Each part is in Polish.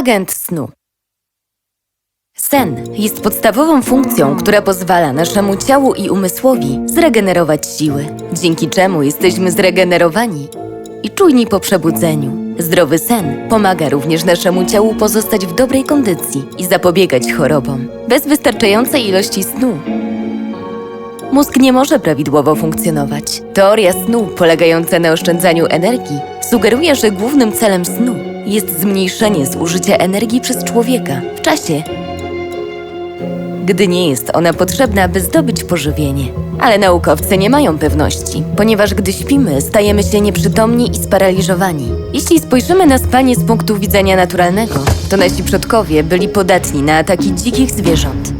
Agent snu. Sen jest podstawową funkcją, która pozwala naszemu ciału i umysłowi zregenerować siły, dzięki czemu jesteśmy zregenerowani i czujni po przebudzeniu. Zdrowy sen pomaga również naszemu ciału pozostać w dobrej kondycji i zapobiegać chorobom. Bez wystarczającej ilości snu mózg nie może prawidłowo funkcjonować. Teoria snu, polegająca na oszczędzaniu energii, sugeruje, że głównym celem snu jest zmniejszenie zużycia energii przez człowieka w czasie, gdy nie jest ona potrzebna, by zdobyć pożywienie. Ale naukowcy nie mają pewności, ponieważ gdy śpimy, stajemy się nieprzytomni i sparaliżowani. Jeśli spojrzymy na spanie z punktu widzenia naturalnego, to nasi przodkowie byli podatni na ataki dzikich zwierząt.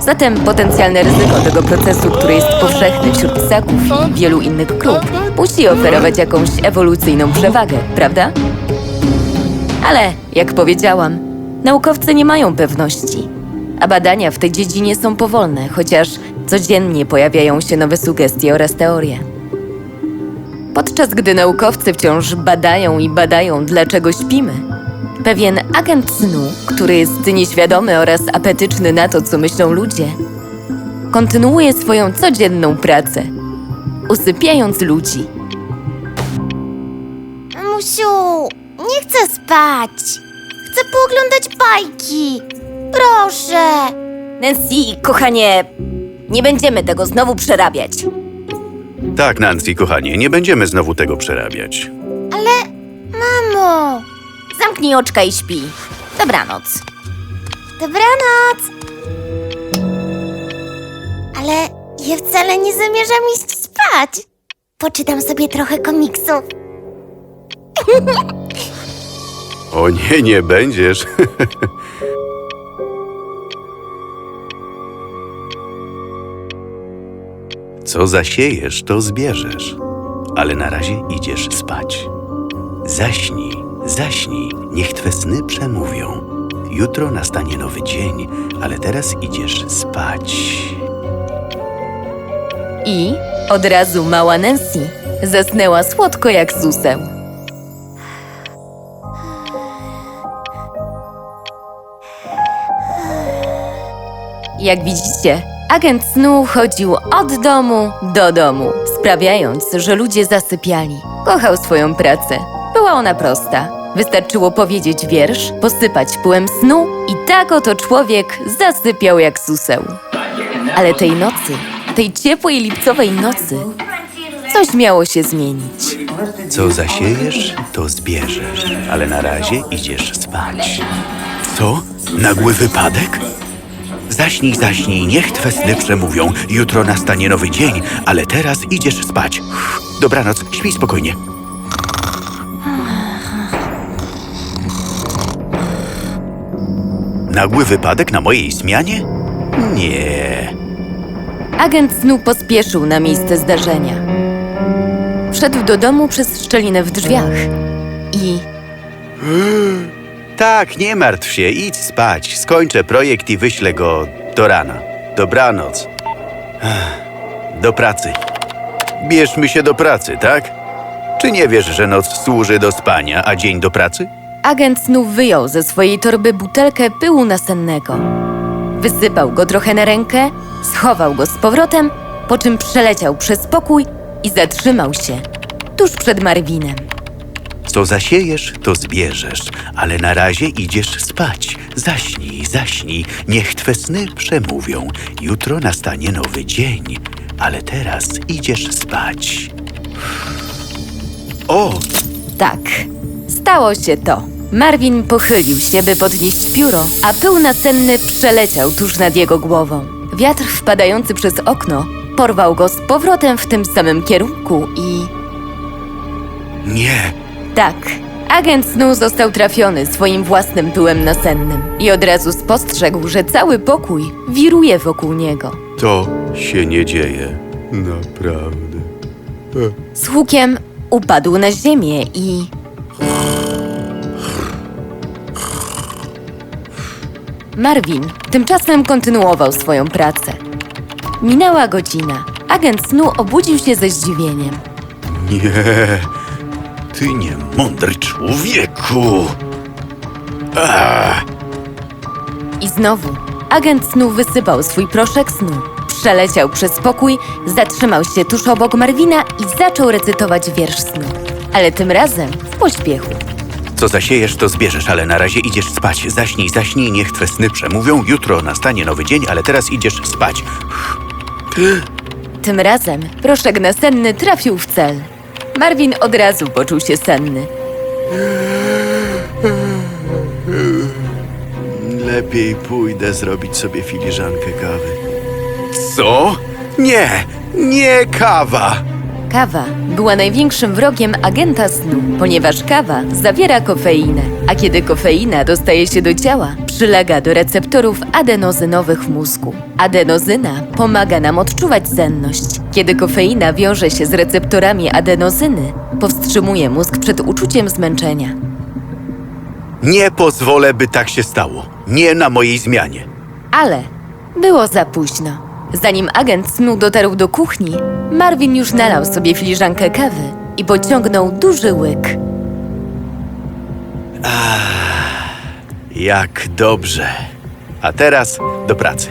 Zatem potencjalne ryzyko tego procesu, który jest powszechny wśród ssaków i wielu innych grup, musi oferować jakąś ewolucyjną przewagę, prawda? Ale, jak powiedziałam, naukowcy nie mają pewności, a badania w tej dziedzinie są powolne, chociaż codziennie pojawiają się nowe sugestie oraz teorie. Podczas gdy naukowcy wciąż badają i badają, dlaczego śpimy, pewien agent snu, który jest nieświadomy oraz apetyczny na to, co myślą ludzie, kontynuuje swoją codzienną pracę, usypiając ludzi. Mamusiu, nie chcę spać. Chcę pooglądać bajki. Proszę. Nancy, kochanie, nie będziemy tego znowu przerabiać. Tak, Nancy, kochanie, nie będziemy znowu tego przerabiać. Ale, mamo. Zamknij oczka i śpi. Dobranoc. Dobranoc. Ale ja wcale nie zamierzam iść spać. Poczytam sobie trochę komiksów. O nie, nie będziesz. Co zasiejesz, to zbierzesz, ale na razie idziesz spać. Zaśnij, zaśnij, niech twe sny przemówią. Jutro nastanie nowy dzień, ale teraz idziesz spać. I od razu mała Nancy zasnęła słodko jak suseł. Jak widzicie, agent snu chodził od domu do domu, sprawiając, że ludzie zasypiali. Kochał swoją pracę. Była ona prosta. Wystarczyło powiedzieć wiersz, posypać pyłem snu i tak oto człowiek zasypiał jak suseł. Ale tej nocy, tej ciepłej lipcowej nocy, coś miało się zmienić. Co zasiejesz, to zbierzesz, ale na razie idziesz spać. Co? Nagły wypadek? Zaśnij, zaśnij, niech twe sny przemówią. Jutro nastanie nowy dzień, ale teraz idziesz spać. Dobranoc, śpij spokojnie. Nagły wypadek na mojej zmianie? Nie. Agent snu pospieszył na miejsce zdarzenia. Wszedł do domu przez szczelinę w drzwiach i Tak, nie martw się, idź spać. Skończę projekt i wyślę go do rana. Dobranoc. Do pracy. Bierzmy się do pracy, tak? Czy nie wiesz, że noc służy do spania, a dzień do pracy? agent snu wyjął ze swojej torby butelkę pyłu nasennego. Wysypał go trochę na rękę, schował go z powrotem, po czym przeleciał przez pokój i zatrzymał się tuż przed Marvinem. Co zasiejesz, to zbierzesz, ale na razie idziesz spać. Zaśnij, zaśnij, niech twe sny przemówią. Jutro nastanie nowy dzień, ale teraz idziesz spać. O, Tak, stało się to. Marvin pochylił się, by podnieść pióro, a pył nasenny przeleciał tuż nad jego głową. Wiatr wpadający przez okno porwał go z powrotem w tym samym kierunku i... nie, Tak, agent snu został trafiony swoim własnym pyłem nasennym i od razu spostrzegł, że cały pokój wiruje wokół niego. to się nie dzieje. Naprawdę. Z hukiem upadł na ziemię i... Marvin tymczasem kontynuował swoją pracę. Minęła godzina. Agent snu obudził się ze zdziwieniem. Nie, ty nie mądry człowieku. I znowu agent snu wysypał swój proszek snu. Przeleciał przez pokój, zatrzymał się tuż obok Marwina i zaczął recytować wiersz snu. Ale tym razem w pośpiechu. Co zasiejesz, to zbierzesz, ale na razie idziesz spać. Zaśnij, zaśnij, niech twe sny przemówią. Jutro nastanie nowy dzień, ale teraz idziesz spać. Tym razem proszek nasenny trafił w cel. Marvin od razu poczuł się senny. Lepiej pójdę zrobić sobie filiżankę kawy. Co? Nie, nie kawa! Kawa była największym wrogiem agenta snu, ponieważ kawa zawiera kofeinę, a kiedy kofeina dostaje się do ciała, przylega do receptorów adenozynowych w mózgu. Adenozyna pomaga nam odczuwać senność. Kiedy kofeina wiąże się z receptorami adenozyny, powstrzymuje mózg przed uczuciem zmęczenia. Nie pozwolę, by tak się stało. Nie na mojej zmianie. Ale było za późno. Zanim agent snu dotarł do kuchni, Marvin już nalał sobie filiżankę kawy i pociągnął duży łyk. Jak dobrze. A teraz do pracy.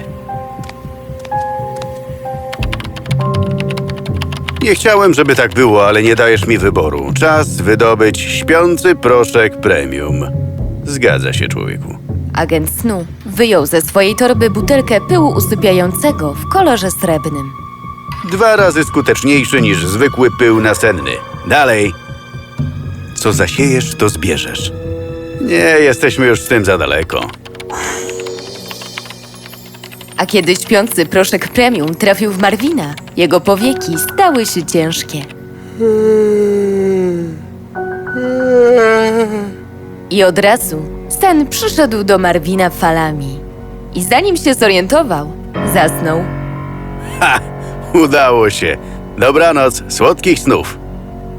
Nie chciałem, żeby tak było, ale nie dajesz mi wyboru. Czas wydobyć śpiący proszek premium. Zgadza się, człowieku. Agent snu wyjął ze swojej torby butelkę pyłu usypiającego w kolorze srebrnym. Dwa razy skuteczniejszy niż zwykły pył nasenny. Dalej. Co zasiejesz, to zbierzesz. Nie, jesteśmy już z tym za daleko. A kiedy śpiący proszek premium trafił w Marwina, jego powieki stały się ciężkie. I od razu sen przyszedł do Marwina falami. I zanim się zorientował, zasnął. Ha! Udało się. Dobranoc, słodkich snów.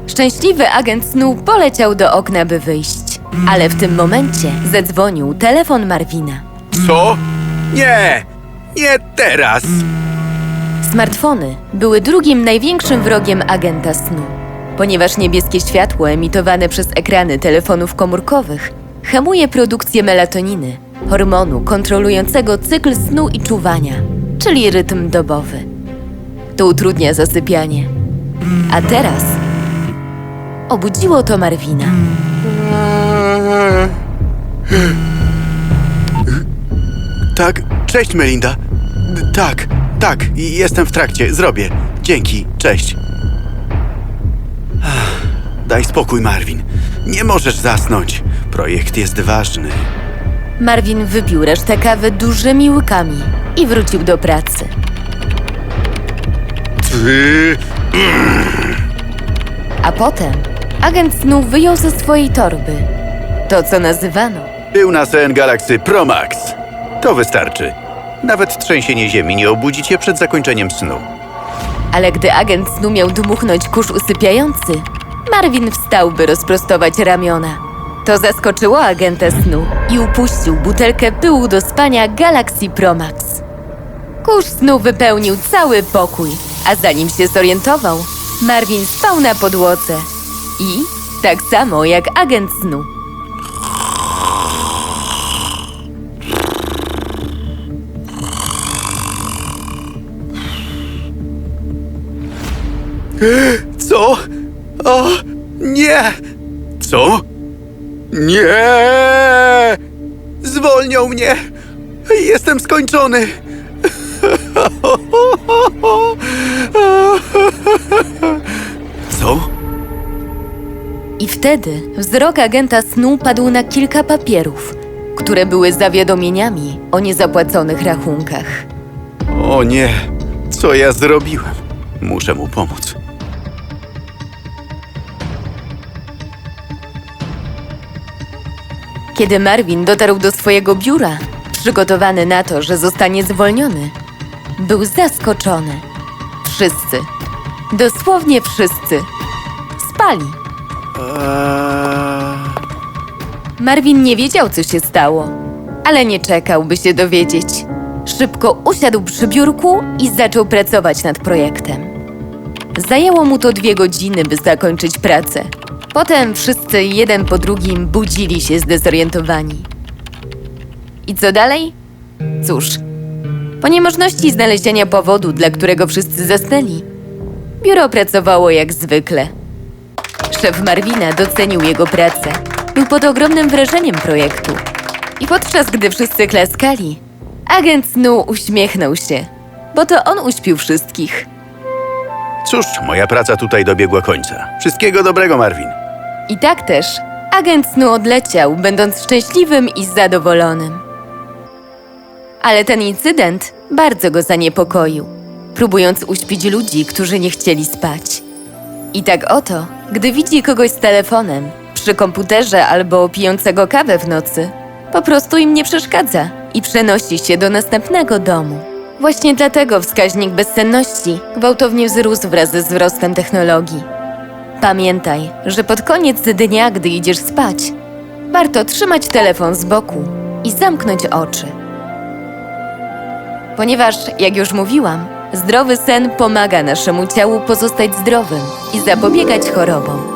Szczęśliwy agent snu poleciał do okna, by wyjść. Ale w tym momencie zadzwonił telefon Marwina. Co? Nie! Nie teraz! Smartfony były drugim największym wrogiem agenta snu, ponieważ niebieskie światło emitowane przez ekrany telefonów komórkowych hamuje produkcję melatoniny, hormonu kontrolującego cykl snu i czuwania, czyli rytm dobowy. To utrudnia zasypianie. A teraz obudziło to Marwina. Tak, cześć Melinda. D- Tak, tak, jestem w trakcie, zrobię. Dzięki, cześć. Ach, Daj spokój, Marvin. Nie możesz zasnąć. Projekt jest ważny. Marvin wypił resztę kawy dużymi łykami i wrócił do pracy. Ty... A potem agent snu wyjął ze swojej torby to, co nazywano Był na sen Galaxy Pro Max. To wystarczy. Nawet trzęsienie ziemi nie obudzi cię przed zakończeniem snu. Ale gdy agent snu miał dmuchnąć kurz usypiający, Marvin wstał, by rozprostować ramiona. To zaskoczyło agenta snu i upuścił butelkę pyłu do spania Galaxy Pro Max. Kurz snu wypełnił cały pokój, a zanim się zorientował, Marvin spał na podłodze. I tak samo jak agent snu. Co? O, nie! Co? Nie! Zwolnią mnie! Jestem skończony! Co? I wtedy wzrok agenta snu padł na kilka papierów, które były zawiadomieniami o niezapłaconych rachunkach. O nie! Co ja zrobiłem? Muszę mu pomóc. Kiedy Marvin dotarł do swojego biura, przygotowany na to, że zostanie zwolniony, był zaskoczony. Wszyscy, dosłownie wszyscy, spali. Marvin nie wiedział, co się stało, ale nie czekał, by się dowiedzieć. Szybko usiadł przy biurku i zaczął pracować nad projektem. Zajęło mu to dwie godziny, by zakończyć pracę. Potem wszyscy jeden po drugim budzili się zdezorientowani. I co dalej? Cóż, po niemożności znalezienia powodu, dla którego wszyscy zasnęli, biuro pracowało jak zwykle. Szef Marwina docenił jego pracę. Był pod ogromnym wrażeniem projektu. I podczas gdy wszyscy klaskali, agent snu uśmiechnął się, bo to on uśpił wszystkich. Cóż, moja praca tutaj dobiegła końca. Wszystkiego dobrego, Marvin. I tak też agent snu odleciał, będąc szczęśliwym i zadowolonym. Ale ten incydent bardzo go zaniepokoił, próbując uśpić ludzi, którzy nie chcieli spać. I tak oto, gdy widzi kogoś z telefonem, przy komputerze albo pijącego kawę w nocy, po prostu im nie przeszkadza i przenosi się do następnego domu. Właśnie dlatego wskaźnik bezsenności gwałtownie wzrósł wraz ze wzrostem technologii. Pamiętaj, że pod koniec dnia, gdy idziesz spać, warto trzymać telefon z boku i zamknąć oczy. Ponieważ, jak już mówiłam, zdrowy sen pomaga naszemu ciału pozostać zdrowym i zapobiegać chorobom.